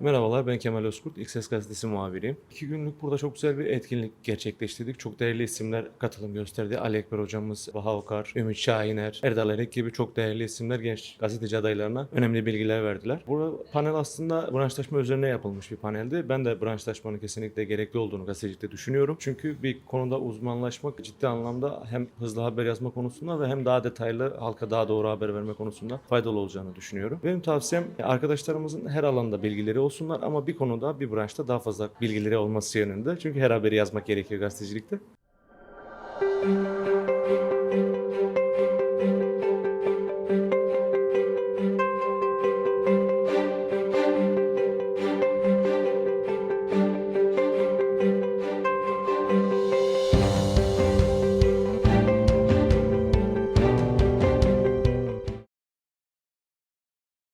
Ben Kemal Özkurt, Ses Gazetesi muhabiriyim. İki günlük burada çok güzel bir etkinlik gerçekleştirdik. Çok değerli isimler katılım gösterdi. Ali Ekber hocamız, Baha Okar, Ümit Şahiner, Erdal Erek gibi çok değerli isimler genç gazeteci adaylarına önemli bilgiler verdiler. Bu panel aslında branşlaşma üzerine yapılmış bir paneldi. Ben de branşlaşmanın kesinlikle gerekli olduğunu gazetecilikte düşünüyorum. Çünkü bir konuda uzmanlaşmak ciddi anlamda hem hızlı haber yazma konusunda ve hem daha detaylı halka daha doğru haber verme konusunda faydalı olacağını düşünüyorum. Benim tavsiyem arkadaşlarımızın her alanda bilgileri olsunlar ama bir konuda bir branşta daha fazla bilgileri olması yönünde. Çünkü her haberi yazmak gerekiyor gazetecilikte.